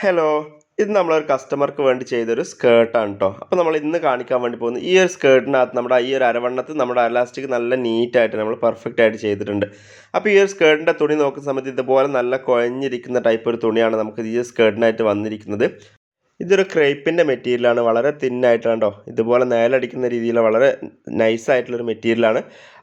Hello ഇത് നമ്മളൊരു കസ്റ്റമർക്ക് വേണ്ടി ചെയ്തൊരു സ്കേർട്ടാണ് കേട്ടോ അപ്പോൾ നമ്മൾ ഇന്ന് കാണിക്കാൻ വേണ്ടി പോകുന്നത് ഈ ഒരു സ്കേർട്ടിനകത്ത് നമ്മുടെ ഈ ഒരു അരവണ്ണത്ത് നമ്മുടെ അലാസ്റ്റിക് നല്ല നീറ്റായിട്ട് നമ്മൾ പെർഫെക്റ്റ് ആയിട്ട് ചെയ്തിട്ടുണ്ട്. അപ്പോൾ ഈ ഒരു സ്കേർട്ടിന്റെ തുണി നോക്കുന്ന സമയത്ത് ഇതുപോലെ നല്ല കുഴഞ്ഞിരിക്കുന്ന ടൈപ്പ് ഒരു തുണിയാണ് നമുക്ക് ഈ സ്കേർട്ടിനായിട്ട് വന്നിരിക്കുന്നത്. ഇതൊരു ക്രേപ്പിന്റെ മെറ്റീരിയലാണ് വളരെ തിന്നായിട്ടാണ് കേട്ടോ ഇതുപോലെ നേലടിക്കുന്ന രീതിയിൽ വളരെ നൈസായിട്ടുള്ളൊരു മെറ്റീരിയലാണ്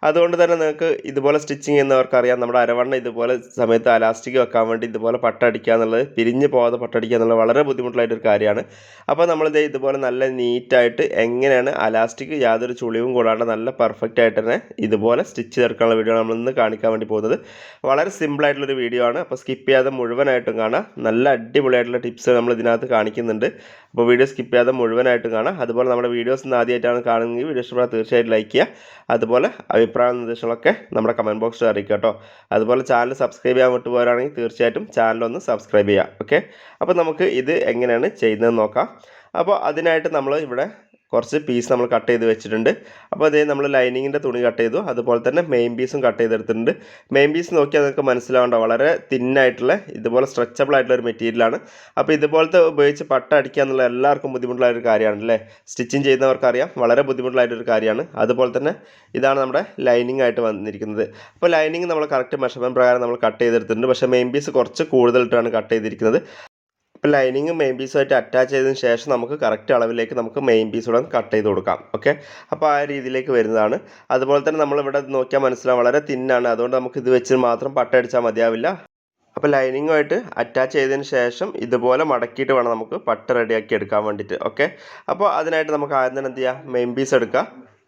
അതുകൊണ്ട് തന്നെ നിങ്ങൾക്ക് ഇതുപോലെ സ്റ്റിച്ചിങ് ചെയ്യുന്നവർക്കറിയാം. നമ്മുടെ അരവണ്ണ ഇതുപോലെ സമയത്ത് അലാസ്റ്റിക് വെക്കാൻ വേണ്ടി ഇതുപോലെ പട്ടടിക്കുക എന്നുള്ളത് പിരിഞ്ഞ് പോകാതെ പട്ടടിക്കുക എന്നുള്ളത് വളരെ ബുദ്ധിമുട്ടുള്ളൊരു കാര്യമാണ്. അപ്പോൾ നമ്മൾ നമ്മളിത് ഇതുപോലെ നല്ല നീറ്റായിട്ട് എങ്ങനെയാണ് അലാസ്റ്റിക് യാതൊരു ചുളിവും കൂടാണ്ട് നല്ല പെർഫെക്റ്റ് ആയിട്ട് തന്നെ ഇതുപോലെ സ്റ്റിച്ച് ചേർക്കാനുള്ള വീഡിയോ നമ്മൾ ഇന്ന് കാണിക്കാൻ വേണ്ടി പോകുന്നത്. വളരെ സിമ്പിളായിട്ടുള്ളൊരു വീഡിയോ ആണ്. അപ്പോൾ സ്കിപ്പ് ചെയ്യാതെ മുഴുവനായിട്ടും കാണാം. നല്ല അടിപൊളിയായിട്ടുള്ള ടിപ്സ് നമ്മൾ ഇതിനകത്ത് കാണിക്കുന്നുണ്ട്. അപ്പോൾ വീഡിയോ സ്കിപ്പ് ചെയ്യാതെ മുഴുവനായിട്ടും കാണാം. അതുപോലെ നമ്മുടെ വീഡിയോസ് ഇന്ന് ആദ്യമായിട്ടാണ് കാണുന്നതെങ്കിൽ വീഡിയോ ഇഷ്ടപ്പെടാൻ തീർച്ചയായിട്ടും ലൈക്ക് ചെയ്യുക. അതുപോലെ അഭിപ്രായ നിർദ്ദേശങ്ങളൊക്കെ നമ്മുടെ കമന്റ് ബോക്സിൽ അറിയിക്കുക കേട്ടോ അതുപോലെ ചാനൽ സബ്സ്ക്രൈബ് ചെയ്യാൻ വിട്ടുപോരാണെങ്കിൽ തീർച്ചയായിട്ടും ചാനലൊന്ന് സബ്സ്ക്രൈബ് ചെയ്യുക ഓക്കെ അപ്പോൾ നമുക്ക് ഇത് എങ്ങനെയാണ് ചെയ്യുന്നതെന്ന് നോക്കാം. അപ്പോൾ അതിനായിട്ട് നമ്മൾ ഇവിടെ കുറച്ച് പീസ് നമ്മൾ കട്ട് ചെയ്ത് വെച്ചിട്ടുണ്ട്. അപ്പോൾ അതേ നമ്മൾ ലൈനിങ്ങിന്റെ തുണി കട്ട് ചെയ്തു. അതുപോലെ തന്നെ മെയിൻ പീസും കട്ട് ചെയ്തെടുത്തിട്ടുണ്ട്. മെയിൻ പീസ് നോക്കിയാൽ നിങ്ങൾക്ക് മനസ്സിലാവേണ്ട. വളരെ തിന്നായിട്ടുള്ള ഇതുപോലെ സ്ട്രെച്ചബിൾ ആയിട്ടുള്ള ഒരു മെറ്റീരിയലാണ് അപ്പോൾ ഇതുപോലത്തെ ഉപയോഗിച്ച് പട്ട അടിക്കുക എന്നുള്ള എല്ലാവർക്കും ബുദ്ധിമുട്ടുള്ള ഒരു കാര്യമാണ് അല്ലേ? സ്റ്റിച്ചിങ് ചെയ്യുന്നവർക്കറിയാം വളരെ ബുദ്ധിമുട്ടുള്ളൊരു കാര്യമാണ്. അതുപോലെ തന്നെ ഇതാണ് നമ്മുടെ ലൈനിങ് ആയിട്ട് വന്നിരിക്കുന്നത്. അപ്പോൾ ലൈനിങ് നമ്മൾ കറക്റ്റ് മെഷർമെന്റ് പ്രകാരം നമ്മൾ കട്ട് ചെയ്തെടുത്തിട്ടുണ്ട്. പക്ഷേ മെയിൻ പീസ് കുറച്ച് കൂടുതലിട്ടാണ് കട്ട് ചെയ്തിരിക്കുന്നത്. അപ്പോൾ ലൈനിങ് മെയിൻ പീസുമായിട്ട് അറ്റാച്ച് ചെയ്തതിന് ശേഷം നമുക്ക് കറക്റ്റ് അളവിലേക്ക് നമുക്ക് മെയിൻ പീസ് കൂടെ കട്ട് ചെയ്ത് കൊടുക്കാം. ഓക്കെ അപ്പോൾ ആ രീതിയിലേക്ക് വരുന്നതാണ്. അതുപോലെ തന്നെ നമ്മളിവിടെ നോക്കിയാൽ മനസ്സിലാവും വളരെ തിന്നാണ് അതുകൊണ്ട് നമുക്ക് ഇത് വെച്ച് മാത്രം പട്ടയടിച്ചാൽ മതിയാവില്ല. അപ്പോൾ ലൈനിങ്ങുമായിട്ട് അറ്റാച്ച് ചെയ്തതിന് ശേഷം ഇതുപോലെ മടക്കിയിട്ട് വേണം നമുക്ക് പട്ട റെഡിയാക്കി എടുക്കാൻ വേണ്ടിയിട്ട്. ഓക്കെ അപ്പോൾ അതിനായിട്ട് നമുക്ക് ആദ്യം തന്നെ എന്ത് ചെയ്യുക മെയിൻ പീസ് എടുക്കുക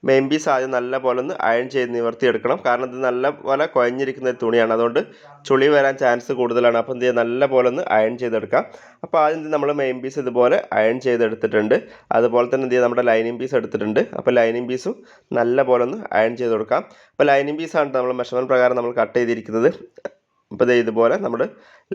മെയിൻ പീസ് ആദ്യം നല്ല പോലെ ഒന്ന് അയൺ ചെയ്ത് നിവർത്തിയെടുക്കണം. കാരണം ഇത് നല്ല പോലെ കുഴഞ്ഞിരിക്കുന്ന തുണിയാണ്. അതുകൊണ്ട് ചുളി വരാൻ ചാൻസ് കൂടുതലാണ്. അപ്പോൾ എന്ത് ചെയ്യുക നല്ല പോലെ ഒന്ന് അയൺ ചെയ്തെടുക്കാം. അപ്പോൾ ആദ്യം നമ്മൾ മെയിൻ പീസ് ഇതുപോലെ അയൺ ചെയ്തെടുത്തിട്ടുണ്ട്. അതുപോലെ തന്നെ എന്ത് ചെയ്യുക നമ്മുടെ ലൈനിങ് പീസ് എടുത്തിട്ടുണ്ട്. അപ്പോൾ ലൈനിങ് പീസും നല്ല പോലെ ഒന്ന് അയൺ ചെയ്ത് കൊടുക്കാം. അപ്പോൾ ലൈനിങ് പീസാണ് നമ്മൾ മെഷർമെന്റ് പ്രകാരം നമ്മൾ കട്ട് ചെയ്തിരിക്കുന്നത്. അപ്പോൾ ദേ ഇതുപോലെ നമ്മൾ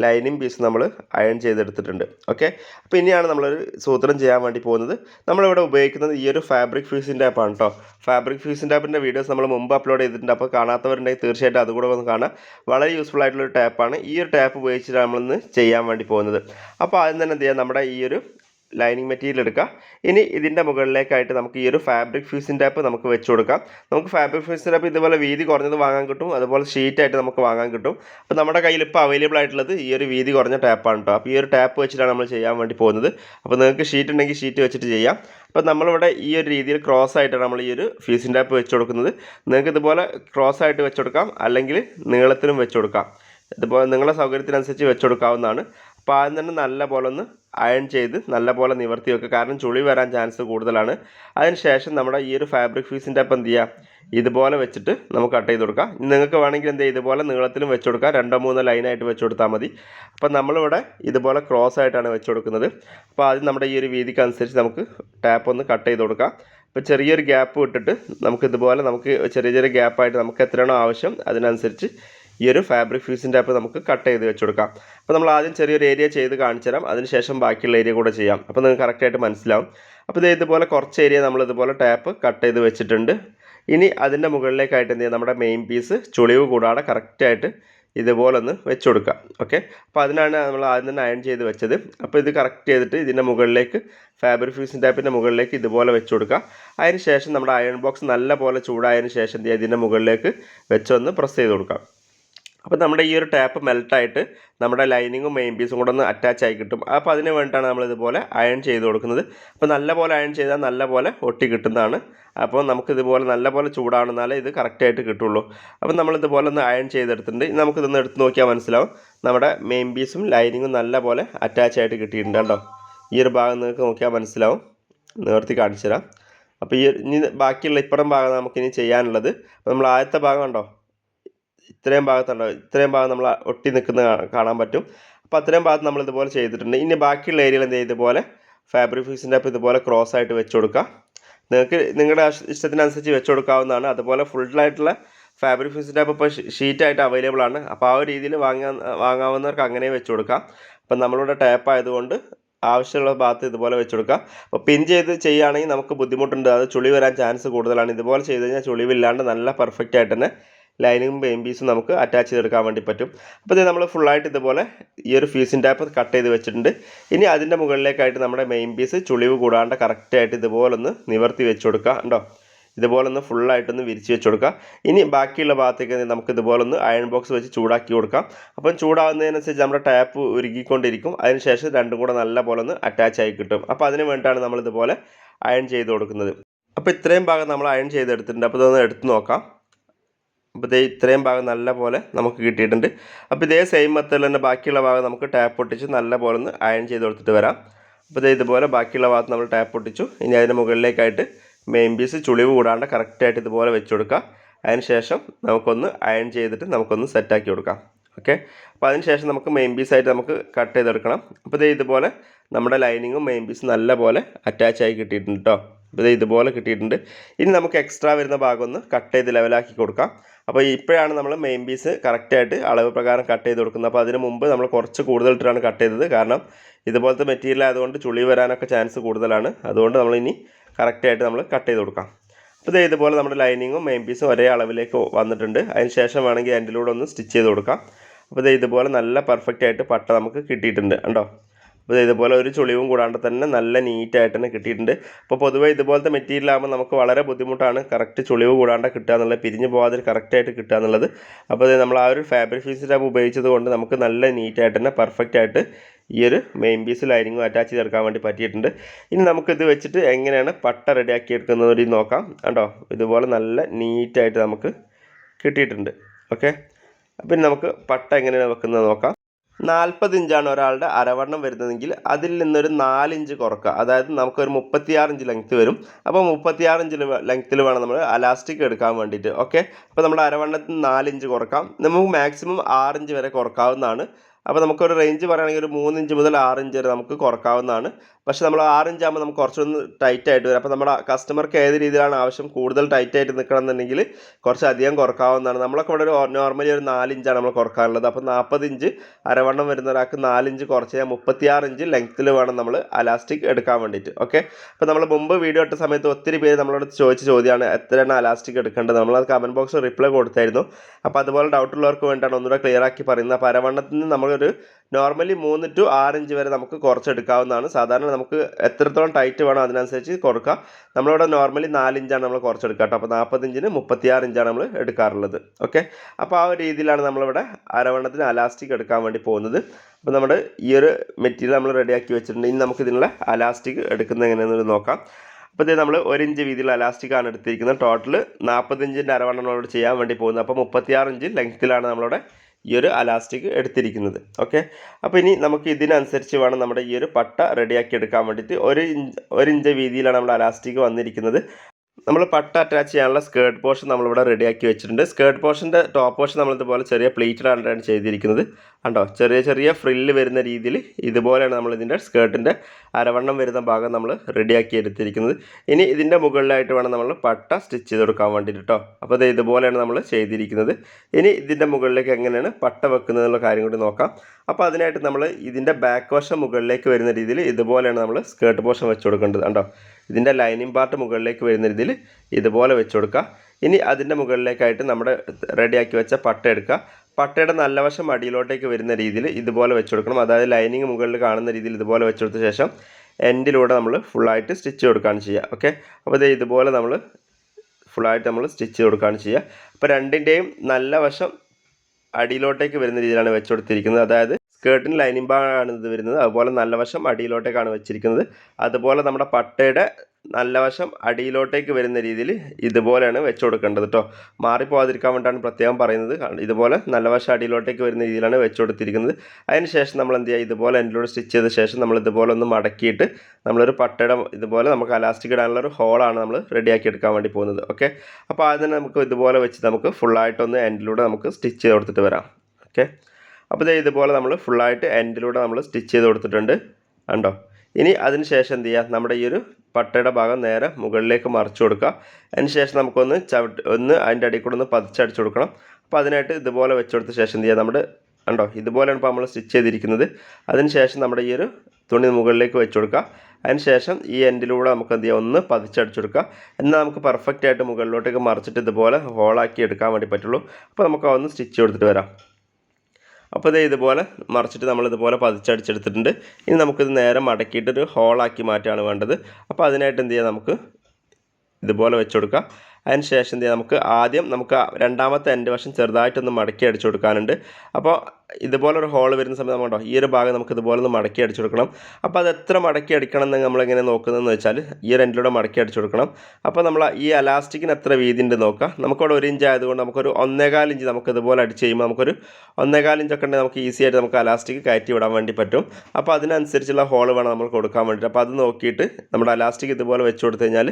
ലൈനിങ് പീസ് നമ്മൾ അയൺ ചെയ്തെടുത്തിട്ടുണ്ട്. ഓക്കെ അപ്പോൾ ഇനിയാണ് നമ്മളൊരു സൂത്രം ചെയ്യാൻ വേണ്ടി പോകുന്നത്. നമ്മളിവിടെ ഉപയോഗിക്കുന്നത് ഈ ഒരു ഫാബ്രിക് ഫ്യൂസിന്റെ ആപ്പാണ് കേട്ടോ ഫാബ്രിക് ഫ്യൂസിന്റെ ആപ്പിന്റെ വീഡിയോസ് നമ്മൾ മുമ്പ് അപ്ലോഡ് ചെയ്തിട്ടുണ്ട്. അപ്പോൾ കാണാത്തവരുണ്ടെങ്കിൽ തീർച്ചയായിട്ടും അതുകൂടെ ഒന്ന് കാണാം. വളരെ യൂസ്ഫുൾ ആയിട്ടുള്ളൊരു ടാപ്പാണ് ഈ ഒരു ടാപ്പ് ഉപയോഗിച്ചിട്ടാണ് നമ്മളിന്ന് ചെയ്യാൻ വേണ്ടി പോകുന്നത്. അപ്പോൾ ആദ്യം തന്നെ എന്ത് ചെയ്യാം? നമ്മുടെ ഈ ഒരു ലൈനിങ് മെറ്റീരിയൽ എടുക്കുക ഇനി ഇതിന്റെ മുകളിലേക്കായിട്ട് നമുക്ക് ഈ ഒരു ഫാബ്രിക് ഫ്യൂസിൻ ടാപ്പ് നമുക്ക് വെച്ച് കൊടുക്കാം. നമുക്ക് ഫാബ്രിക് ഫ്യൂസിൻ ടാപ്പ് ഇതുപോലെ വീതി കുറഞ്ഞത് വാങ്ങാൻ കിട്ടും. അതുപോലെ ഷീറ്റായിട്ട് നമുക്ക് വാങ്ങാൻ കിട്ടും. അപ്പോൾ നമ്മുടെ കയ്യിൽ ഇപ്പോൾ അവൈലബിൾ ആയിട്ടുള്ളത് ഈ ഒരു വീതി കുറഞ്ഞ ടാപ്പാണ് കേട്ടോ അപ്പോൾ ഈ ഒരു ടാപ്പ് വെച്ചിട്ടാണ് നമ്മൾ ചെയ്യാൻ വേണ്ടി പോകുന്നത്. അപ്പോൾ നിങ്ങൾക്ക് ഷീറ്റ് ഉണ്ടെങ്കിൽ ഷീറ്റ് വെച്ചിട്ട് ചെയ്യാം. അപ്പോൾ നമ്മളിവിടെ ഈ ഒരു രീതിയിൽ ക്രോസ് ആയിട്ടാണ് നമ്മൾ ഈ ഒരു ഫ്യൂസിൻ ടാപ്പ് വെച്ച് കൊടുക്കുന്നത്. നിങ്ങൾക്ക് ഇതുപോലെ ക്രോസ് ആയിട്ട് വെച്ച് കൊടുക്കാം. അല്ലെങ്കിൽ നീളത്തിലും വെച്ച് കൊടുക്കാം. ഇതുപോലെ നിങ്ങളുടെ സൗകര്യത്തിനനുസരിച്ച് വെച്ച് കൊടുക്കാവുന്നതാണ്. അപ്പോൾ ആദ്യം തന്നെ നല്ല പോലെ ഒന്ന് അയൺ ചെയ്ത് നല്ല പോലെ നിവർത്തി വെക്കുക. കാരണം ചുളി വരാൻ ചാൻസ് കൂടുതലാണ്. അതിന് ശേഷം നമ്മുടെ ഈ ഒരു ഫാബ്രിക് ഫീസിന്റെ അപ്പം എന്ത് ചെയ്യുക ഇതുപോലെ വെച്ചിട്ട് നമുക്ക് കട്ട് ചെയ്ത് കൊടുക്കാം. നിങ്ങൾക്ക് വേണമെങ്കിൽ എന്ത് ചെയ്യുക ഇതുപോലെ നീളത്തിലും വെച്ച് കൊടുക്കാം. രണ്ടോ മൂന്നോ ലൈനായിട്ട് വെച്ച് കൊടുത്താൽ മതി. അപ്പം നമ്മളിവിടെ ഇതുപോലെ ക്രോസ് ആയിട്ടാണ് വെച്ച് കൊടുക്കുന്നത്. അപ്പോൾ ആദ്യം നമ്മുടെ ഈ ഒരു വീതിക്ക് അനുസരിച്ച് നമുക്ക് ടാപ്പ് ഒന്ന് കട്ട് ചെയ്ത് കൊടുക്കാം. അപ്പോൾ ചെറിയൊരു ഗ്യാപ്പ് ഇട്ടിട്ട് നമുക്ക് ഇതുപോലെ നമുക്ക് ചെറിയ ചെറിയ ഗ്യാപ്പായിട്ട് നമുക്ക് എത്രയാണോ ആവശ്യം അതിനനുസരിച്ച് ഈ ഒരു ഫാബ്രിക് ഫ്യൂസിന്റെ അപ്പം നമുക്ക് കട്ട് ചെയ്ത് വെച്ച് കൊടുക്കാം അപ്പോൾ നമ്മൾ ആദ്യം ചെറിയൊരു ഏരിയ ചെയ്ത് കാണിച്ചു തരാം. അതിനുശേഷം ബാക്കിയുള്ള ഏരിയ കൂടെ ചെയ്യാം. അപ്പോൾ നിങ്ങൾക്ക് കറക്റ്റായിട്ട് മനസ്സിലാവും. അപ്പോൾ ഇത് ഇതുപോലെ കുറച്ച് ഏരിയ നമ്മൾ ഇതുപോലെ ടാപ്പ് കട്ട് ചെയ്ത് വെച്ചിട്ടുണ്ട്. ഇനി അതിന്റെ മുകളിലേക്കായിട്ട് എന്ത് നമ്മുടെ മെയിൻ പീസ് ചുളിവ് കൂടാതെ കറക്റ്റായിട്ട് ഇതുപോലെ ഒന്ന് വെച്ച് കൊടുക്കുക ഓക്കെ അപ്പോൾ അതിനാണ് നമ്മൾ ആദ്യം തന്നെ അയൺ ചെയ്ത് വെച്ചത്. അപ്പോൾ ഇത് കറക്റ്റ് ചെയ്തിട്ട് ഇതിന്റെ മുകളിലേക്ക് ഫാബ്രിക് ഫ്യൂസിൻ ടാപ്പിന്റെ മുകളിലേക്ക് ഇതുപോലെ വെച്ച് കൊടുക്കുക അതിന് ശേഷം നമ്മുടെ അയൺ ബോക്സ് നല്ല പോലെ ചൂടായതിന് ശേഷം എന്ത് ഇതിന്റെ മുകളിലേക്ക് വെച്ചൊന്ന് പ്രസ് ചെയ്ത് കൊടുക്കാം. അപ്പോൾ നമ്മുടെ ഈ ഒരു ടാപ്പ് മെൽട്ടായിട്ട് നമ്മുടെ ലൈനിങ്ങും മെയിൻ പീസും കൂടെ ഒന്ന് അറ്റാച്ച് ആയി കിട്ടും. അപ്പോൾ അതിന് വേണ്ടിയിട്ടാണ് നമ്മൾ ഇതുപോലെ അയൺ ചെയ്ത് കൊടുക്കുന്നത്. അപ്പോൾ നല്ല പോലെ അയൺ ചെയ്താൽ നല്ല പോലെ ഒട്ടി കിട്ടുന്നതാണ്. അപ്പോൾ നമുക്കിതുപോലെ നല്ല പോലെ ചൂടാണെന്നാലേ ഇത് കറക്റ്റായിട്ട് കിട്ടുള്ളൂ. അപ്പോൾ നമ്മളിതുപോലെ ഒന്ന് അയൺ ചെയ്തെടുത്തിട്ടുണ്ട്. നമുക്കിതൊന്ന് എടുത്ത് നോക്കിയാൽ മനസ്സിലാവും. നമ്മുടെ മെയിൻ പീസും ലൈനിങ്ങും നല്ല പോലെ അറ്റാച്ച് ആയിട്ട് കിട്ടിയിട്ടുണ്ട് കേട്ടോ. ഈ ഒരു ഭാഗം നിങ്ങൾക്ക് നോക്കിയാൽ മനസ്സിലാവും. നിവർത്തി കാണിച്ചു തരാം അപ്പോൾ ഈ ഇനി ബാക്കിയുള്ള ഇപ്പുറം ഭാഗം നമുക്കിനി ചെയ്യാനുള്ളത്. അപ്പോൾ നമ്മൾ ആദ്യത്തെ ഭാഗം ഉണ്ടോ ഇത്രയും ഭാഗത്തുണ്ട്. ഇത്രയും ഭാഗം നമ്മൾ ഒട്ടി നിൽക്കുന്ന കാണാൻ പറ്റും. അപ്പോൾ അത്രയും ഭാഗത്ത് നമ്മൾ ഇതുപോലെ ചെയ്തിട്ടുണ്ട്. ഇനി ബാക്കിയുള്ള ഏരിയയിൽ എന്ത് ഇതുപോലെ ഫാബ്രിക് ഫിക്സിന്റെ അപ്പം ഇതുപോലെ ക്രോസ് ആയിട്ട് വെച്ച് കൊടുക്കുക നിങ്ങൾക്ക് നിങ്ങളുടെ ഇഷ്ടത്തിനനുസരിച്ച് വെച്ച് കൊടുക്കാവുന്നതാണ്. അതുപോലെ ഫുള്ളായിട്ടുള്ള ഫാബ്രിക് ഫിക്സിന്റെ അപ്പം ഇപ്പോൾ ഷീറ്റായിട്ട് അവൈലബിൾ ആണ്. അപ്പോൾ ആ ഒരു രീതിയിൽ വാങ്ങാൻ വാങ്ങാവുന്നവർക്ക് അങ്ങനെ വെച്ച് കൊടുക്കാം. അപ്പം നമ്മളിവിടെ ടാപ്പ് ആയതുകൊണ്ട് ആവശ്യമുള്ള ഭാഗത്ത് ഇതുപോലെ വെച്ച് കൊടുക്കുക അപ്പോൾ പിൻ ചെയ്ത് ചെയ്യുകയാണെങ്കിൽ നമുക്ക് ബുദ്ധിമുട്ടുണ്ട്. അത് ചുളി വരാൻ ചാൻസ് കൂടുതലാണ്. ഇതുപോലെ ചെയ്ത് കഴിഞ്ഞാൽ ചുളിവില്ലാണ്ട് നല്ല പെർഫെക്റ്റ് ആയിട്ട് തന്നെ ലൈനിങ്ങും മെയിൻ പീസും നമുക്ക് അറ്റാച്ച് ചെയ്തെടുക്കാൻ വേണ്ടി പറ്റും. അപ്പോൾ ഇത് നമ്മൾ ഫുള്ളായിട്ട് ഇതുപോലെ ഈ ഒരു ഫീസിന്റെ ടാപ്പ് കട്ട് ചെയ്ത് വെച്ചിട്ടുണ്ട്. ഇനി അതിന്റെ മുകളിലേക്കായിട്ട് നമ്മുടെ മെയിൻ പീസ് ചുളിവ് കൂടാണ്ട് കറക്റ്റായിട്ട് ഇതുപോലെ ഒന്ന് നിവർത്തി വെച്ച് കൊടുക്കുക ഉണ്ടോ ഇതുപോലെ ഒന്ന് ഫുള്ളായിട്ടൊന്ന് വിരിച്ച് വെച്ച് കൊടുക്കുക ഇനി ബാക്കിയുള്ള ഭാഗത്തേക്ക് നമുക്ക് ഇതുപോലെ ഒന്ന് അയൺ ബോക്സ് വെച്ച് ചൂടാക്കി കൊടുക്കാം. അപ്പം ചൂടാകുന്നതിനനുസരിച്ച് നമ്മുടെ ടാപ്പ് ഉരുകിക്കൊണ്ടിരിക്കും അതിനുശേഷം രണ്ടും കൂടെ നല്ല പോലെ ഒന്ന് അറ്റാച്ച് ആയി കിട്ടും. അപ്പോൾ അതിന് വേണ്ടിയിട്ടാണ് നമ്മൾ ഇതുപോലെ അയൺ ചെയ്ത് കൊടുക്കുന്നത്. അപ്പോൾ ഇത്രയും ഭാഗം നമ്മൾ അയൺ ചെയ്തെടുത്തിട്ടുണ്ട്. അപ്പോൾ ഇതൊന്ന് എടുത്ത് നോക്കാം. അപ്പോൾ ഇതേ ഇത്രയും ഭാഗം നല്ല പോലെ നമുക്ക് കിട്ടിയിട്ടുണ്ട്. അപ്പോൾ ഇതേ സെയിം മെത്തേഡിൽ തന്നെ ബാക്കിയുള്ള ഭാഗം നമുക്ക് ടാപ്പ് ഒട്ടിച്ച് നല്ല പോലെ ഒന്ന് അയൺ ചെയ്ത് കൊടുത്തിട്ട് വരാം. അപ്പോൾ ഇതേ ഇതുപോലെ ബാക്കിയുള്ള ഭാഗത്ത് നമ്മൾ ടാപ്പ് ഒട്ടിച്ചു ഇനി അതിന് മുകളിലേക്കായിട്ട് മെയിൻ പീസ് ചുളിവ് കൂടാണ്ട് കറക്റ്റായിട്ട് ഇതുപോലെ വെച്ച് കൊടുക്കുക അതിന് ശേഷം നമുക്കൊന്ന് അയൺ ചെയ്തിട്ട് നമുക്കൊന്ന് സെറ്റാക്കി കൊടുക്കാം. ഓക്കെ അപ്പോൾ അതിന് ശേഷം നമുക്ക് മെയിൻ പീസായിട്ട് നമുക്ക് കട്ട് ചെയ്തെടുക്കണം. അപ്പോൾ ഇത് ഇതുപോലെ നമ്മുടെ ലൈനിങ്ങും മെയിൻ പീസ് നല്ല പോലെ അറ്റാച്ച് ആയി കിട്ടിയിട്ടുണ്ട് കേട്ടോ അപ്പോൾ ഇതേ ഇതുപോലെ കിട്ടിയിട്ടുണ്ട്. ഇനി നമുക്ക് എക്സ്ട്രാ വരുന്ന ഭാഗം ഒന്ന് കട്ട് ചെയ്ത് ലെവലാക്കി കൊടുക്കാം. അപ്പോൾ ഇപ്പോഴാണ് നമ്മൾ മെയിൻ പീസ് കറക്റ്റായിട്ട് അളവ് പ്രകാരം കട്ട് ചെയ്ത് കൊടുക്കുന്നത്. അപ്പോൾ അതിന് മുമ്പ് നമ്മൾ കുറച്ച് കൂടുതൽ കട്ട് ചെയ്തത്. കാരണം ഇതുപോലത്തെ മെറ്റീരിയൽ ആയതുകൊണ്ട് ചുളി വരാനൊക്കെ ചാൻസ് കൂടുതലാണ്. അതുകൊണ്ട് നമ്മൾ ഇനി കറക്റ്റായിട്ട് നമ്മൾ കട്ട് ചെയ്ത് കൊടുക്കാം. അപ്പോൾ ദേ ഇതുപോലെ നമ്മുടെ ലൈനിങ്ങും മെയിൻ പീസും ഒരേ അളവിലേക്ക് വന്നിട്ടുണ്ട്. അതിന് ശേഷം വേണമെങ്കിൽ എൻഡിലൂടെ ഒന്ന് സ്റ്റിച്ച് ചെയ്ത് കൊടുക്കാം. അപ്പോൾ ദേ ഇതുപോലെ നല്ല പെർഫെക്റ്റ് ആയിട്ട് പട്ട നമുക്ക് കിട്ടിയിട്ടുണ്ട്. കണ്ടോ? അപ്പോൾ ഇതുപോലെ ഒരു ചുളിവും കൂടാണ്ട് തന്നെ നല്ല നീറ്റായിട്ട് തന്നെ കിട്ടിയിട്ടുണ്ട്. അപ്പോൾ പൊതുവേ ഇതുപോലത്തെ മെറ്റീരിയൽ ആകുമ്പോൾ നമുക്ക് വളരെ ബുദ്ധിമുട്ടാണ്. കറക്റ്റ് ചുളിവ് കൂടാണ്ട് കിട്ടുക എന്നുള്ളത് പിരിഞ്ഞ് പോകാതെ കറക്റ്റായിട്ട് കിട്ടുക എന്നുള്ളത്. അപ്പോൾ നമ്മൾ ആ ഒരു ഫാബ്രിക് ഫീസ് ടാബ് ഉപയോഗിച്ചത് കൊണ്ട് നമുക്ക് നല്ല നീറ്റായിട്ട് തന്നെ പെർഫെക്റ്റ് ആയിട്ട് ഈ ഒരു മെയിൻ പീസ് ലൈനിങ്ങും അറ്റാച്ച് ചെയ്തെടുക്കാൻ വേണ്ടി പറ്റിയിട്ടുണ്ട്. ഇനി നമുക്കിത് വെച്ചിട്ട് എങ്ങനെയാണ് പട്ട റെഡിയാക്കി എടുക്കുന്നത് ഒരു നോക്കാം. കണ്ടോ? ഇതുപോലെ നല്ല നീറ്റായിട്ട് നമുക്ക് കിട്ടിയിട്ടുണ്ട്. ഓക്കെ പിന്നെ നമുക്ക് പട്ട എങ്ങനെയാണ് വെക്കുന്നത് നോക്കാം. നാൽപ്പത് ഇഞ്ചാണ് ഒരാളുടെ അരവണ്ണം വരുന്നതെങ്കിൽ അതിൽ നിന്നൊരു നാലിഞ്ച് കുറക്കുക. അതായത് നമുക്കൊരു മുപ്പത്തിയാറ് ഇഞ്ച് ലെങ്ത്ത് വരും. അപ്പോൾ മുപ്പത്തിയാറ് ഇഞ്ച് ലെങ്ത്തിൽ വേണം നമ്മൾ അലാസ്റ്റിക് എടുക്കാൻ വേണ്ടിയിട്ട്. ഓക്കെ അപ്പോൾ നമ്മുടെ അരവണ്ണത്തിന് നാലിഞ്ച് കുറക്കാം. നമുക്ക് മാക്സിമം ആറിഞ്ച് വരെ കുറക്കാവുന്നതാണ്. അപ്പോൾ നമുക്കൊരു റേഞ്ച് പറയുകയാണെങ്കിൽ ഒരു മൂന്നിഞ്ച് മുതൽ ആറിഞ്ച് വരെ നമുക്ക് കുറക്കാവുന്നതാണ്. പക്ഷേ നമ്മൾ ആറിഞ്ച് ആകുമ്പോൾ നമുക്ക് കുറച്ചൊന്ന് ടൈറ്റ് ആയിട്ട് വരും. അപ്പോൾ നമ്മുടെ കസ്റ്റമർക്ക് ഏത് രീതിയിലാണ് ആവശ്യം കൂടുതൽ ടൈറ്റ് ആയിട്ട് നിൽക്കണം എന്നുണ്ടെങ്കിൽ കുറച്ച് അധികം കുറക്കാവുന്നതാണ്. നമ്മളൊക്കെ ഇവിടെ ഒരു നോർമലി ഒരു നാലിഞ്ചാണ് നമ്മൾ കുറക്കാറുള്ളത്. അപ്പോൾ നാൽപ്പത് ഇഞ്ച് അരവണ്ണം വരുന്ന ഒരാൾക്ക് നാലിഞ്ച് കുറച്ച് കഴിഞ്ഞാൽ മുപ്പത്തിയാറ് ഇഞ്ച് ലെങ്ത്തിൽ വേണം നമ്മൾ അലാസ്റ്റിക് എടുക്കാൻ വേണ്ടിയിട്ട്. ഓക്കെ അപ്പോൾ നമ്മൾ മുമ്പ് വീഡിയോ ഇട്ട സമയത്ത് ഒത്തിരി പേര് നമ്മളോട് ചോദിച്ച ചോദ്യമാണ് എത്രയാണ് അലാസ്റ്റിക് എടുക്കേണ്ടത്? നമ്മളത് കമന്റ് ബോക്സിൽ റിപ്ലൈ കൊടുത്തായിരുന്നു. അപ്പോൾ അതുപോലെ ഡൗട്ടുള്ളവർക്ക് വേണ്ടിയാണ് ഒന്നുകൂടെ ക്ലിയർ ആക്കി പറയുന്നത്. അപ്പോൾ അരവണ്ണത്തിന് നമ്മളൊരു നോർമലി മൂന്ന് ടു ആറ് ഇഞ്ച് വരെ നമുക്ക് കുറച്ചെടുക്കാവുന്നതാണ്. സാധാരണ നമുക്ക് എത്രത്തോളം ടൈറ്റ് വേണം അതിനനുസരിച്ച് കുറക്കുക നമ്മളിവിടെ നോർമലി നാല് ഇഞ്ചാണ് നമ്മൾ കുറച്ചെടുക്കുക കേട്ടോ അപ്പോൾ നാൽപ്പത് ഇഞ്ചിന് മുപ്പത്തിയാറ് ഇഞ്ചാണ് നമ്മൾ എടുക്കാറുള്ളത്. ഓക്കെ അപ്പോൾ ആ ഒരു രീതിയിലാണ് നമ്മളിവിടെ അരവണ്ണത്തിന് അലാസ്റ്റിക് എടുക്കാൻ വേണ്ടി പോകുന്നത്. അപ്പോൾ നമ്മുടെ ഈ ഒരു മെറ്റീരിയൽ നമ്മൾ റെഡിയാക്കി വെച്ചിട്ടുണ്ട്. ഇനി നമുക്ക് ഇതിനുള്ള അലാസ്റ്റിക് എടുക്കുന്നത് എങ്ങനെയാണെന്ന് നോക്കാം. അപ്പോൾ ഇത് നമ്മൾ ഒരു ഇഞ്ച് വീതിയിലുള്ള അലാസ്റ്റിക് ആണ് എടുത്തിരിക്കുന്നത്. ടോട്ടൽ നാൽപ്പത്തഞ്ചിന്റെ അരവണ്ണം നമ്മളോട് ചെയ്യാൻ വേണ്ടി പോകുന്നത്. അപ്പോൾ മുപ്പത്തിയാറ് ഇഞ്ച് ലെങ്ത്തിലാണ് നമ്മളിവിടെ ഈ ഒരു അലാസ്റ്റിക് എടുത്തിരിക്കുന്നത്. ഓക്കെ അപ്പോൾ ഇനി നമുക്ക് ഇതിനനുസരിച്ച് വേണം നമ്മുടെ ഈ ഒരു പട്ട റെഡിയാക്കി എടുക്കാൻ വേണ്ടിയിട്ട് ഒരു ഇഞ്ച് ഒരു ഇഞ്ച് വീതിയിലാണ് നമ്മുടെ അലാസ്റ്റിക് വന്നിരിക്കുന്നത്. നമ്മൾ പട്ട അറ്റാച്ച് ചെയ്യാനുള്ള സ്കേർട്ട് പോർഷൻ നമ്മളിവിടെ റെഡിയാക്കി വെച്ചിട്ടുണ്ട്. സ്കേർട്ട് പോർഷന്റെ ടോപ്പ് പോർഷൻ നമ്മളിതുപോലെ ചെറിയ പ്ലീറ്റഡായിട്ടാണ് ചെയ്തിരിക്കുന്നത്. കണ്ടോ? ചെറിയ ചെറിയ ഫ്രില്ല് വരുന്ന രീതിയിൽ ഇതുപോലെയാണ് നമ്മൾ ഇതിന്റെ സ്കേർട്ടിന്റെ അരവണ്ണം വരുന്ന ഭാഗം നമ്മൾ റെഡിയാക്കി എടുത്തിരിക്കുന്നത്. ഇനി ഇതിന്റെ മുകളിലായിട്ട് വേണം നമ്മൾ പട്ട സ്റ്റിച്ച് ചെയ്ത് കൊടുക്കാൻ വേണ്ടിയിട്ട് കേട്ടോ അപ്പോൾ ഇത് ഇതുപോലെയാണ് നമ്മൾ ചെയ്തിരിക്കുന്നത്. ഇനി ഇതിന്റെ മുകളിലേക്ക് എങ്ങനെയാണ് പട്ട വെക്കുന്നതെന്നുള്ള കാര്യം കൂടി നോക്കാം. അപ്പോൾ അതിനായിട്ട് നമ്മൾ ഇതിന്റെ ബാക്ക് വശം മുകളിലേക്ക് വരുന്ന രീതിയിൽ ഇതുപോലെയാണ് നമ്മൾ സ്കേർട്ട് പോർഷൻ വെച്ച് കൊടുക്കേണ്ടത്. കണ്ടോ? ഇതിന്റെ ലൈനിങ് പാർട്ട് മുകളിലേക്ക് വരുന്ന രീതിയിൽ ഇതുപോലെ വെച്ച് കൊടുക്കുക. ഇനി അതിന്റെ മുകളിലേക്കായിട്ട് നമ്മുടെ റെഡിയാക്കി വെച്ച പട്ട എടുക്കുക. പട്ടയുടെ നല്ല വശം അടിയിലോട്ടേക്ക് വരുന്ന രീതിയിൽ ഇതുപോലെ വെച്ച് കൊടുക്കണം. അതായത് ലൈനിങ് മുകളിൽ കാണുന്ന രീതിയിൽ ഇതുപോലെ വെച്ച് കൊടുത്ത ശേഷം എൻഡിലൂടെ നമ്മൾ ഫുള്ളായിട്ട് സ്റ്റിച്ച് കൊടുക്കുകയാണ് ചെയ്യുക. ഓക്കെ അപ്പോൾ ഇത് ഇതുപോലെ നമ്മൾ ഫുള്ളായിട്ട് നമ്മൾ സ്റ്റിച്ച് കൊടുക്കുകയാണ് ചെയ്യുക. അപ്പോൾ രണ്ടിന്റെയും നല്ല വശം അടിയിലോട്ടേക്ക് വരുന്ന രീതിയിലാണ് വെച്ച് കൊടുത്തിരിക്കുന്നത്. അതായത് സ്കേർട്ടിന് ലൈനിങ് ഭാഗമാണ് ഇത് വരുന്നത്. അതുപോലെ നല്ല വശം അടിയിലോട്ടേക്കാണ് വെച്ചിരിക്കുന്നത്. അതുപോലെ നമ്മുടെ പട്ടയുടെ നല്ല വശം അടിയിലോട്ടേക്ക് വരുന്ന രീതിയിൽ ഇതുപോലെയാണ് വെച്ച് കൊടുക്കേണ്ടത് കേട്ടോ മാറിപ്പോകാതിരിക്കാൻ വേണ്ടിയിട്ടാണ് പ്രത്യേകം പറയുന്നത്. ഇതുപോലെ നല്ല വശം അടിയിലോട്ടേക്ക് വരുന്ന രീതിയിലാണ് വെച്ച് കൊടുത്തിരിക്കുന്നത്. അതിന് ശേഷം നമ്മൾ എന്ത് ചെയ്യുക? ഇതുപോലെ എൻഡിലൂടെ സ്റ്റിച്ച് ചെയ്ത ശേഷം നമ്മൾ ഇതുപോലെ ഒന്ന് മടക്കിയിട്ട് നമ്മളൊരു പട്ടയുടെ ഇതുപോലെ നമുക്ക് അലാസ്റ്റിക് ഇടാനുള്ള ഒരു ഹോളാണ് നമ്മൾ റെഡിയാക്കി എടുക്കാൻ വേണ്ടി പോകുന്നത്. ഓക്കെ അപ്പോൾ ആദ്യം നമുക്ക് ഇതുപോലെ വെച്ച് നമുക്ക് ഫുള്ളായിട്ടൊന്ന് എൻഡിലൂടെ നമുക്ക് സ്റ്റിച്ച് ചെയ്ത് കൊടുത്തിട്ട് വരാം. ഓക്കെ അപ്പോൾ ദേ ഇതുപോലെ നമ്മൾ ഫുള്ളായിട്ട് എൻഡിലൂടെ നമ്മൾ സ്റ്റിച്ച് ചെയ്ത് കൊടുത്തിട്ടുണ്ട്. കണ്ടോ? ഇനി അതിന് ശേഷം എന്ത് ചെയ്യുക നമ്മുടെ ഈ ഒരു പട്ടയുടെ ഭാഗം നേരെ മുകളിലേക്ക് മറിച്ച് കൊടുക്കുക. അതിന് ശേഷം നമുക്കൊന്ന് ചവിട്ട് ഒന്ന് അതിന്റെ അടിയിൽ കൂടെ ഒന്ന് പതിച്ചടിച്ച് കൊടുക്കണം. അപ്പോൾ അതിനായിട്ട് ഇതുപോലെ വെച്ച് കൊടുത്ത ശേഷം എന്ത് ചെയ്യുക നമ്മുടെ കണ്ടോ? ഇതുപോലെയാണ് ഇപ്പോൾ നമ്മൾ സ്റ്റിച്ച് ചെയ്തിരിക്കുന്നത്. അതിന് ശേഷം നമ്മുടെ ഈ ഒരു തുണി മുകളിലേക്ക് വെച്ച് കൊടുക്കുക. അതിന് ശേഷം ഈ എൻഡിലൂടെ നമുക്ക് എന്ത് ചെയ്യാം? ഒന്ന് പതിച്ചടിച്ച് കൊടുക്കുക. എന്നാൽ നമുക്ക് പെർഫെക്റ്റ് ആയിട്ട് മുകളിലോട്ടേക്ക് മറിച്ചിട്ട് ഇതുപോലെ ഹോളാക്കി എടുക്കാൻ വേണ്ടി പറ്റുള്ളൂ. അപ്പോൾ നമുക്ക് ഒന്ന് സ്റ്റിച്ച് കൊടുത്തിട്ട് വരാം. അപ്പോൾ ഇത് ഇതുപോലെ മറിച്ചിട്ട് നമ്മൾ ഇതുപോലെ പതിച്ചടിച്ചെടുത്തിട്ടുണ്ട്. ഇനി നമുക്കിത് നേരെ മടക്കിയിട്ടൊരു ഹോളാക്കി മാറ്റുകയാണ് വേണ്ടത്. അപ്പോൾ അതിനായിട്ട് എന്ത് ചെയ്യാം നമുക്ക് ഇതുപോലെ വെച്ച് അതിന് ശേഷം എന്ത് നമുക്ക് ആദ്യം നമുക്ക് രണ്ടാമത്തെ എന്റെ വശം ചെറുതായിട്ടൊന്ന് മടക്കി അടിച്ചു കൊടുക്കാനുണ്ട്. അപ്പോൾ ഇതുപോലെ ഒരു ഹോൾ വരുന്ന സമയത്ത് നമ്മുണ്ടോ ഈ ഒരു ഭാഗം നമുക്ക് ഇതുപോലെ ഒന്ന് മടക്കി അടിച്ചു കൊടുക്കണം. അപ്പോൾ അത് എത്ര മടക്കി അടിക്കണം എന്ന് നമ്മളെങ്ങനെ നോക്കുന്നതെന്ന് വെച്ചാൽ ഈ ഒരു എൻഡിലൂടെ മടക്കി അടിച്ചു കൊടുക്കണം. അപ്പോൾ നമ്മൾ ഈ അലാസ്റ്റിക്കിന് എത്ര വീതി ഉണ്ട് നമുക്കവിടെ ഒരു ഇഞ്ച് ആയതുകൊണ്ട് നമുക്കൊരു ഒന്നേകാൽ ഇഞ്ച് നമുക്ക് ഇതുപോലെ അടിച്ച് കഴിയുമ്പോൾ നമുക്കൊരു ഒന്നേകാൽ ഇഞ്ചൊക്കെ ഉണ്ടെങ്കിൽ നമുക്ക് ഈസി ആയിട്ട് നമുക്ക് അലാസ്റ്റിക് കയറ്റി വിടാൻ വേണ്ടി പറ്റും. അപ്പോൾ അതിനനുസരിച്ചുള്ള ഹോൾ വേണം നമ്മൾ കൊടുക്കാൻ വേണ്ടിയിട്ട്. അപ്പോൾ അത് നോക്കിയിട്ട് നമ്മുടെ അലാസ്റ്റിക് ഇതുപോലെ വെച്ച് കൊടുത്തു കഴിഞ്ഞാൽ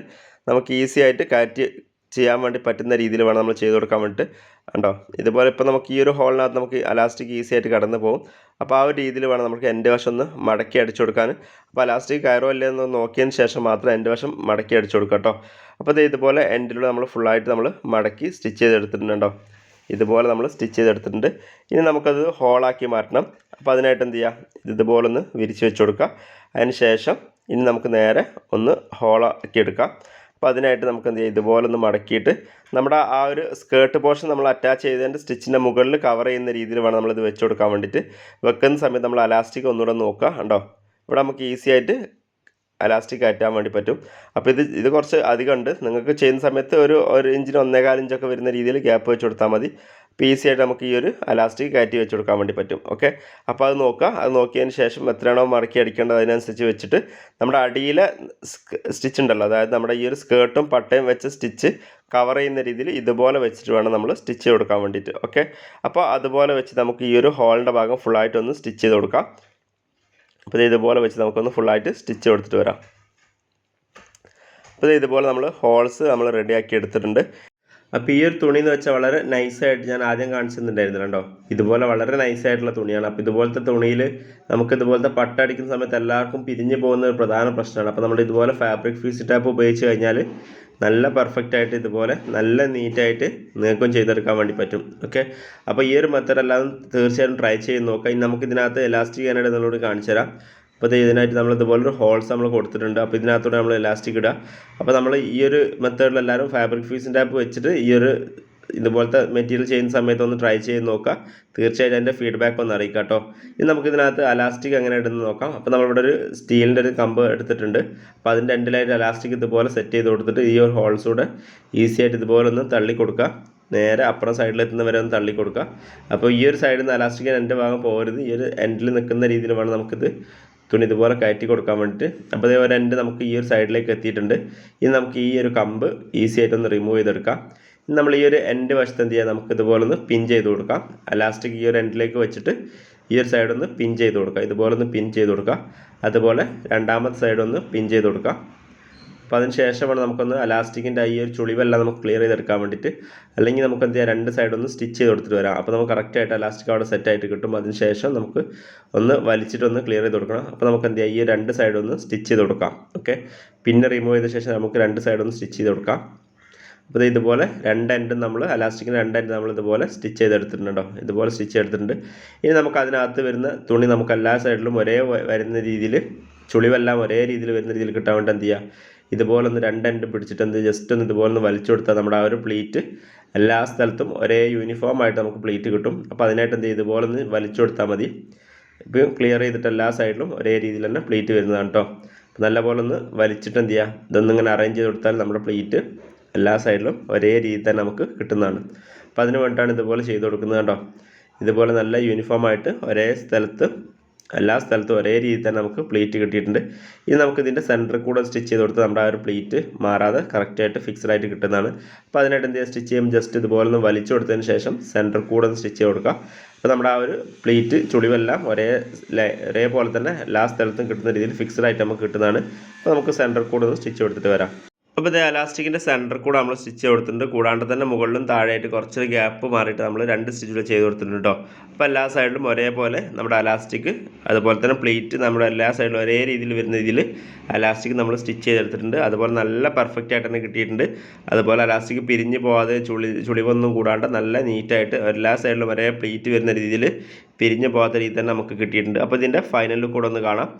നമുക്ക് ഈസി ആയിട്ട് കാറ്റ് ചെയ്യാൻ വേണ്ടി പറ്റുന്ന രീതിയിൽ വേണം നമ്മൾ ചെയ്ത് കൊടുക്കാൻ വേണ്ടിയിട്ട്. കണ്ടോ? ഇതുപോലെ ഇപ്പോൾ നമുക്ക് ഈ ഒരു ഹോളിനകത്ത് നമുക്ക് അലാസ്റ്റിക് ഈസി ആയിട്ട് കടന്നു പോകും. അപ്പോൾ ആ ഒരു രീതിയിൽ വേണം നമുക്ക് എന്റെ വശം ഒന്ന് മടക്കി അടിച്ചു കൊടുക്കാൻ. അപ്പോൾ അലാസ്റ്റിക് കയറോ അല്ലേ എന്ന് നോക്കിയതിന് ശേഷം മാത്രം എന്റെ വശം മടക്കി അടിച്ചു കൊടുക്കുക കേട്ടോ. അപ്പോൾ ഇത് ഇതുപോലെ എൻഡിലൂടെ നമ്മൾ ഫുള്ളായിട്ട് നമ്മൾ മടക്കി സ്റ്റിച്ച് ചെയ്തെടുത്തിട്ടുണ്ടോ ഇതുപോലെ നമ്മൾ സ്റ്റിച്ച് ചെയ്തെടുത്തിട്ടുണ്ട്. ഇനി നമുക്കത് ഹോളാക്കി മാറ്റണം. അപ്പോൾ അതിനായിട്ട് എന്ത് ചെയ്യുക ഇത് ഇതുപോലെ ഒന്ന് വിരിച്ച് വെച്ച് കൊടുക്കുക. അതിന് ശേഷം ഇനി നമുക്ക് നേരെ ഒന്ന് ഹോളാക്കി എടുക്കാം. അപ്പോൾ അതിനായിട്ട് നമുക്ക് എന്ത് ചെയ്യാം? ഇതുപോലെ ഒന്ന് മടക്കിയിട്ട് നമ്മുടെ ആ ഒരു സ്കേർട്ട് പോർഷൻ നമ്മൾ അറ്റാച്ച് ചെയ്തതിന്റെ സ്റ്റിച്ചിന്റെ മുകളിൽ കവർ ചെയ്യുന്ന രീതിയിൽ വേണം നമ്മളിത് വെച്ച് കൊടുക്കാൻ വേണ്ടിയിട്ട്. വെക്കുന്ന സമയത്ത് നമ്മൾ അലാസ്റ്റിക് ഒന്നുകൂടെ നോക്കുക. ഉണ്ടോ ഇവിടെ നമുക്ക് ഈസി ആയിട്ട് അലാസ്റ്റിക് കയറ്റാൻ വേണ്ടി പറ്റും. അപ്പോൾ ഇത് ഇത് കുറച്ച് അധികം ഉണ്ട്. നിങ്ങൾക്ക് ചെയ്യുന്ന സമയത്ത് ഒരു ഒരു ഇഞ്ചിന് ഒന്നേകാൽ ഇഞ്ചൊക്കെ വരുന്ന രീതിയിൽ ഗ്യാപ്പ് വെച്ച് കൊടുത്താൽ മതി. അപ്പോൾ ഈസി ആയിട്ട് നമുക്ക് ഈ ഒരു അലാസ്റ്റിക് കയറ്റി വെച്ച് കൊടുക്കാൻ വേണ്ടി പറ്റും. ഓക്കെ അപ്പോൾ അത് നോക്കുക. അത് നോക്കിയതിന് ശേഷം എത്രയാണോ മടക്കി അടിക്കേണ്ടത് അതിനനുസരിച്ച് വെച്ചിട്ട് നമ്മുടെ അടിയിലെ സ്റ്റിച്ച് ഉണ്ടല്ലോ. അതായത് നമ്മുടെ ഈ ഒരു സ്കേർട്ടും പട്ടയും വെച്ച് സ്റ്റിച്ച് കവർ ചെയ്യുന്ന രീതിയിൽ ഇതുപോലെ വെച്ചിട്ട് വേണം നമ്മൾ സ്റ്റിച്ച് കൊടുക്കാൻ വേണ്ടിയിട്ട്. ഓക്കെ അപ്പോൾ അതുപോലെ വെച്ച് നമുക്ക് ഈ ഒരു ഹോളിന്റെ ഭാഗം ഫുള്ളായിട്ടൊന്ന് സ്റ്റിച്ച് ചെയ്ത് കൊടുക്കാം. അപ്പോൾ ഇത് ഇതുപോലെ വെച്ച് നമുക്കൊന്ന് ഫുള്ളായിട്ട് സ്റ്റിച്ച് കൊടുത്തിട്ട് വരാം. അപ്പോൾ ഇതുപോലെ നമ്മൾ ഹോൾസ് നമ്മൾ റെഡിയാക്കി എടുത്തിട്ടുണ്ട്. അപ്പോൾ ഈ ഒരു തുണി എന്ന് വെച്ചാൽ വളരെ നൈസായിട്ട് ഞാൻ ആദ്യം കാണിച്ചിട്ടുണ്ടായിരുന്നു കണ്ടോ? ഇതുപോലെ വളരെ നൈസായിട്ടുള്ള തുണിയാണ്. അപ്പോൾ ഇതുപോലത്തെ തുണിയിൽ നമുക്ക് ഇതുപോലത്തെ പട്ട അടിക്കുന്ന സമയത്ത് എല്ലാവർക്കും പിരിഞ്ഞു പോകുന്ന ഒരു പ്രധാന പ്രശ്നമാണ്. അപ്പോൾ നമ്മൾ ഇതുപോലെ ഫാബ്രിക് ഫീസ് ടാപ്പ് ഉപയോഗിച്ച് കഴിഞ്ഞാൽ നല്ല പെർഫെക്റ്റ് ആയിട്ട് ഇതുപോലെ നല്ല നീറ്റായിട്ട് നിങ്ങൾക്കും ചെയ്തെടുക്കാൻ വേണ്ടി പറ്റും. ഓക്കെ അപ്പോൾ ഈ ഒരു മെത്തേഡ് എല്ലാം തീർച്ചയായും ട്രൈ ചെയ്ത് നോക്കാം. ഇനി നമുക്ക് ഇതിനകത്ത് എലാസ്റ്റിക് ഞാനായിട്ട് നിങ്ങളോട് കാണിച്ചു തരാം. അപ്പോൾ ഇത് ഇതിനായിട്ട് നമ്മൾ ഇതുപോലൊരു ഹോൾസ് നമ്മൾ കൊടുത്തിട്ടുണ്ട്. അപ്പോൾ ഇതിനകത്തൂടെ നമ്മൾ എലാസ്റ്റിക് ഇടുക. അപ്പോൾ നമ്മൾ ഈ ഒരു മെത്തേഡിൽ എല്ലാവരും ഫാബ്രിക് ഫീസിന്റെ ആപ്പ് വെച്ചിട്ട് ഈ ഒരു ഇതുപോലത്തെ മെറ്റീരിയൽ ചെയ്യുന്ന സമയത്ത് ഒന്ന് ട്രൈ ചെയ്ത് നോക്കുക. തീർച്ചയായിട്ടും അതിന്റെ ഫീഡ്ബാക്ക് ഒന്ന് അറിയിക്കുക കേട്ടോ ഇനി നമുക്കിതിനകത്ത് അലാസ്റ്റിക് എങ്ങനെ ഇടുന്നത് നോക്കാം. അപ്പോൾ നമ്മളിവിടെ ഒരു സ്റ്റീലിന്റെ ഒരു കമ്പ് എടുത്തിട്ടുണ്ട്. അപ്പോൾ അതിന്റെ രണ്ടിലായിട്ട് അലാസ്റ്റിക് ഇതുപോലെ സെറ്റ് ചെയ്ത് കൊടുത്തിട്ട് ഈ ഒരു ഹോൾസ് കൂടെ ഈസി ആയിട്ട് ഇതുപോലെ ഒന്ന് തള്ളി കൊടുക്കുക. നേരെ അപ്പുറം സൈഡിലെത്തുന്ന വരെ ഒന്ന് തള്ളി കൊടുക്കുക. അപ്പോൾ ഈ ഒരു സൈഡിൽ നിന്ന് അലാസ്റ്റിക് എന്റെ ഭാഗം പോകരുത് ഈ ഒരു എൻഡിൽ നിൽക്കുന്ന രീതിയിൽ വേണം നമുക്കിത് തുണി ഇതുപോലെ കയറ്റി കൊടുക്കാൻ വേണ്ടിയിട്ട്. അപ്പോൾ ഇതേപോലെ ഒരു എൻഡ് നമുക്ക് ഈ ഒരു സൈഡിലേക്ക് എത്തിയിട്ടുണ്ട്. ഇനി നമുക്ക് ഈ ഒരു കമ്പ് ഈസി ആയിട്ടൊന്ന് റിമൂവ് ചെയ്തെടുക്കാം. നമ്മൾ ഈ ഒരു എൻഡ് വശത്ത് എന്ത് ചെയ്യാം? നമുക്ക് ഇതുപോലെ ഒന്ന് പിൻ ചെയ്ത് കൊടുക്കാം. അലാസ്റ്റിക് ഈ ഒരു എൻഡിലേക്ക് വെച്ചിട്ട് ഈ ഒരു സൈഡ് ഒന്ന് പിൻ ചെയ്ത് കൊടുക്കുക ഇതുപോലെ ഒന്ന് പിൻ ചെയ്ത് കൊടുക്കുക അതുപോലെ രണ്ടാമത്തെ സൈഡ് ഒന്ന് പിൻ ചെയ്ത് കൊടുക്കുക അപ്പോൾ അതിന് ശേഷമാണ് നമുക്കൊന്ന് അലാസ്റ്റിക്കിന്റെ ഈ ഒരു ചുളിവെല്ലാം നമുക്ക് ക്ലിയർ ചെയ്തെടുക്കാൻ വേണ്ടിയിട്ട് അല്ലെങ്കിൽ നമുക്ക് എന്ത് ചെയ്യാം? രണ്ട് സൈഡ് ഒന്ന് സ്റ്റിച്ച് ചെയ്ത് കൊടുത്തിട്ട് വരാം. അപ്പോൾ നമുക്ക് കറക്റ്റായിട്ട് അലാസ്റ്റിക് അവിടെ സെറ്റായിട്ട് കിട്ടും. അതിന് ശേഷം നമുക്ക് ഒന്ന് വലിച്ചിട്ടൊന്ന് ക്ലിയർ ചെയ്ത് കൊടുക്കണം. അപ്പോൾ നമുക്ക് എന്ത് ചെയ്യാം? ഈ രണ്ട് സൈഡ് ഒന്ന് സ്റ്റിച്ച് ചെയ്ത് കൊടുക്കാം. ഓക്കെ പിന്നെ റിമൂവ് ചെയ്ത ശേഷം നമുക്ക് രണ്ട് സൈഡ് ഒന്ന് സ്റ്റിച്ച് ചെയ്ത് കൊടുക്കാം. അപ്പോൾ ഇതുപോലെ രണ്ട് എൻഡും നമ്മൾ അലാസ്റ്റിക്കിന് രണ്ട് എൻഡ് നമ്മൾ ഇതുപോലെ സ്റ്റിച്ച് ചെയ്തെടുത്തിട്ടുണ്ടോ ഇതുപോലെ സ്റ്റിച്ച് ചെയ്തെടുത്തിട്ടുണ്ട്. ഇനി നമുക്ക് അതിനകത്ത് വരുന്ന തുണി നമുക്ക് എല്ലാ സൈഡിലും ഒരേ വരുന്ന രീതിയിൽ ചുളിവെല്ലാം ഒരേ രീതിയിൽ വരുന്ന രീതിയിൽ കിട്ടാൻ വേണ്ടി എന്ത് ചെയ്യുക? ഇതുപോലെ ഒന്ന് രണ്ട് എൻഡ് പിടിച്ചിട്ട് എന്ത് ജസ്റ്റ് ഒന്ന് ഇതുപോലെ ഒന്ന് വലിച്ചു കൊടുത്താൽ നമ്മുടെ ആ ഒരു പ്ലീറ്റ് എല്ലാ സ്ഥലത്തും ഒരേ യൂണിഫോം ആയിട്ട് നമുക്ക് പ്ലീറ്റ് കിട്ടും. അപ്പോൾ അതിനായിട്ട് എന്ത് ചെയ്യും ഇതുപോലെ ഒന്ന് വലിച്ചു കൊടുത്താൽ മതി. ഇപ്പം ക്ലിയർ ചെയ്തിട്ട് എല്ലാ സൈഡിലും ഒരേ രീതിയിൽ തന്നെ പ്ലീറ്റ് വരുന്നതാണ് കേട്ടോ നല്ലപോലെ ഒന്ന് വലിച്ചിട്ട് എന്ത് ചെയ്യുക? ഇതൊന്നിങ്ങനെ അറേഞ്ച് ചെയ്ത് കൊടുത്താൽ നമ്മുടെ പ്ലീറ്റ് എല്ലാ സൈഡിലും ഒരേ രീതി തന്നെ നമുക്ക് കിട്ടുന്നതാണ്. അപ്പോൾ അതിന് വേണ്ടിയിട്ടാണ് ഇതുപോലെ ചെയ്ത് കൊടുക്കുന്നത് കേട്ടോ ഇതുപോലെ നല്ല യൂണിഫോം ആയിട്ട് ഒരേ സ്ഥലത്ത് എല്ലാ സ്ഥലത്തും ഒരേ രീതിയിൽ തന്നെ നമുക്ക് പ്ലീറ്റ് കിട്ടിയിട്ടുണ്ട്. ഇനി നമുക്ക് ഇതിന്റെ സെന്ററിൽ കൂടെ സ്റ്റിച്ച് ചെയ്ത് കൊടുത്ത് നമ്മുടെ ആ ഒരു പ്ലീറ്റ് മാറാതെ കറക്റ്റായിട്ട് ഫിക്സ്ഡ് ആയിട്ട് കിട്ടുന്നതാണ്. അപ്പോൾ അതിനായിട്ട് എന്ത് ചെയ്യുക സ്റ്റിച്ച് ചെയ്യുമ്പോൾ ജസ്റ്റ് ഇതുപോലെ ഒന്ന് വലിച്ചു കൊടുത്തതിന് ശേഷം സെന്ററിൽ കൂടെ ഒന്ന് സ്റ്റിച്ച് ചെയ്ത് കൊടുക്കുക അപ്പോൾ നമ്മുടെ ആ ഒരു പ്ലീറ്റ് ചുളിവെല്ലാം ഒരേ ഒരേപോലെ തന്നെ എല്ലാ സ്ഥലത്തും കിട്ടുന്ന രീതിയിൽ ഫിക്സ്ഡ് ആയിട്ട് നമുക്ക് കിട്ടുന്നതാണ്. അപ്പോൾ നമുക്ക് സെന്ററിൽ കൂടെ ഒന്ന് സ്റ്റിച്ച് കൊടുത്തിട്ട് വരാം. അപ്പോൾ ഇത് എലാസ്റ്റിക്കിന്റെ സെന്റർ കൂടെ നമ്മൾ സ്റ്റിച്ച് കൊടുത്തിട്ടുണ്ട്. കൂടാണ്ട് തന്നെ മുകളിലും താഴെയായിട്ട് കുറച്ച് ഗ്യാപ്പ് മാറിയിട്ട് നമ്മൾ രണ്ട് സ്റ്റിച്ചുകൾ ചെയ്ത് കൊടുത്തിട്ടുണ്ട് കേട്ടോ അപ്പോൾ എല്ലാ സൈഡിലും ഒരേപോലെ നമ്മുടെ അലാസ്റ്റിക് അതുപോലെ തന്നെ പ്ലേറ്റ് നമ്മുടെ എല്ലാ സൈഡിലും ഒരേ രീതിയിൽ വരുന്ന രീതിയിൽ അലാസ്റ്റിക് നമ്മൾ സ്റ്റിച്ച് ചെയ്തെടുത്തിട്ടുണ്ട്. അതുപോലെ നല്ല പെർഫെക്റ്റ് ആയിട്ട് തന്നെ കിട്ടിയിട്ടുണ്ട്. അതുപോലെ അലാസ്റ്റിക് പിരിഞ്ഞ് പോകാതെ ചുളി ചുളിവൊന്നും കൂടാണ്ട് നല്ല നീറ്റായിട്ട് എല്ലാ സൈഡിലും ഒരേ പ്ലേറ്റ് വരുന്ന രീതിയിൽ പിരിഞ്ഞ് പോകാത്ത രീതി തന്നെ നമുക്ക് കിട്ടിയിട്ടുണ്ട്. അപ്പോൾ ഇതിന്റെ ഫൈനൽ ലുക്ക് കൂടെ ഒന്ന് കാണാം.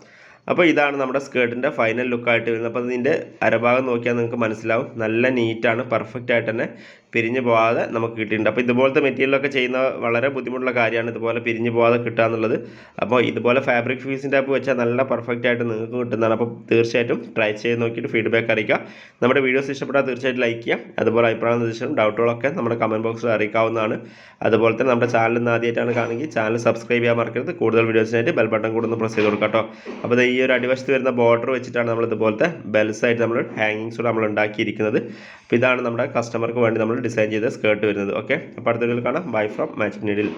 അപ്പോൾ ഇതാണ് നമ്മുടെ സ്കേർട്ടിന്റെ ഫൈനൽ ലുക്കായിട്ട് വരുന്നത്. അപ്പോൾ ഇതിന്റെ അരഭാഗം നോക്കിയാൽ നിങ്ങൾക്ക് മനസ്സിലാവും. നല്ല നീറ്റാണ് പെർഫെക്റ്റ് ആയിട്ട് തന്നെ പിരിഞ്ഞ് പോകാതെ നമുക്ക് കിട്ടിയിട്ടുണ്ട്. അപ്പോൾ ഇതുപോലത്തെ മെറ്റീരിയലൊക്കെ ചെയ്യുന്ന വളരെ ബുദ്ധിമുട്ടുള്ള കാര്യമാണ് ഇതുപോലെ പിരിഞ്ഞു പോകാതെ കിട്ടുക എന്നുള്ളത്. അപ്പോൾ ഇതുപോലെ ഫാബ്രിക് ഫ്യൂസിന്റെ ആപ്പ് വെച്ചാൽ നല്ല പെർഫെക്റ്റ് ആയിട്ട് നിങ്ങൾക്ക് കിട്ടുന്നതാണ്. അപ്പോൾ തീർച്ചയായിട്ടും ട്രൈ ചെയ്ത് നോക്കിയിട്ട് ഫീഡ്ബാക്ക് അറിയിക്കുക. നമ്മുടെ വീഡിയോസ് ഇഷ്ടപ്പെട്ടാൽ തീർച്ചയായിട്ടും ലൈക്ക് ചെയ്യാം അതുപോലെ അഭിപ്രായം നിർദ്ദേശം ഡൗട്ടുകളൊക്കെ നമ്മുടെ കമന്റ് ബോക്സിൽ അറിയിക്കാവുന്നതാണ്. അതുപോലെ തന്നെ നമ്മുടെ ചാനൽ ഇന്ന് ആദ്യമായിട്ടാണ് കാണുമെങ്കിൽ ചാനൽ സബ്സ്ക്രൈബ് ചെയ്യാൻ മറക്കരുത്. കൂടുതൽ വീഡിയോസിനായിട്ട് ബെൽ ബട്ടൺ കൂടെ ഒന്ന് പ്രസ് ചെയ്ത് കൊടുക്കാം അപ്പോൾ ഈ ഒരു അടിവശത്ത് വരുന്ന ബോർഡർ വെച്ചിട്ടാണ് നമ്മൾ ഇതുപോലത്തെ ബെൽസ് ആയിട്ട് നമ്മൾ ഹാങ്ങിങ്സ് നമ്മൾ ഉണ്ടാക്കിയിരിക്കുന്നത്. അപ്പോൾ ഇതാണ് നമ്മുടെ കസ്റ്റമർക്ക് വേണ്ടി നമ്മൾ ഡിസൈൻ ചെയ്ത സ്കേർട്ട് വരുന്നത്. ഓക്കെ? അപ്പോൾ അടുത്ത വീഡിയോയിൽ കാണാം. Bye from match needle.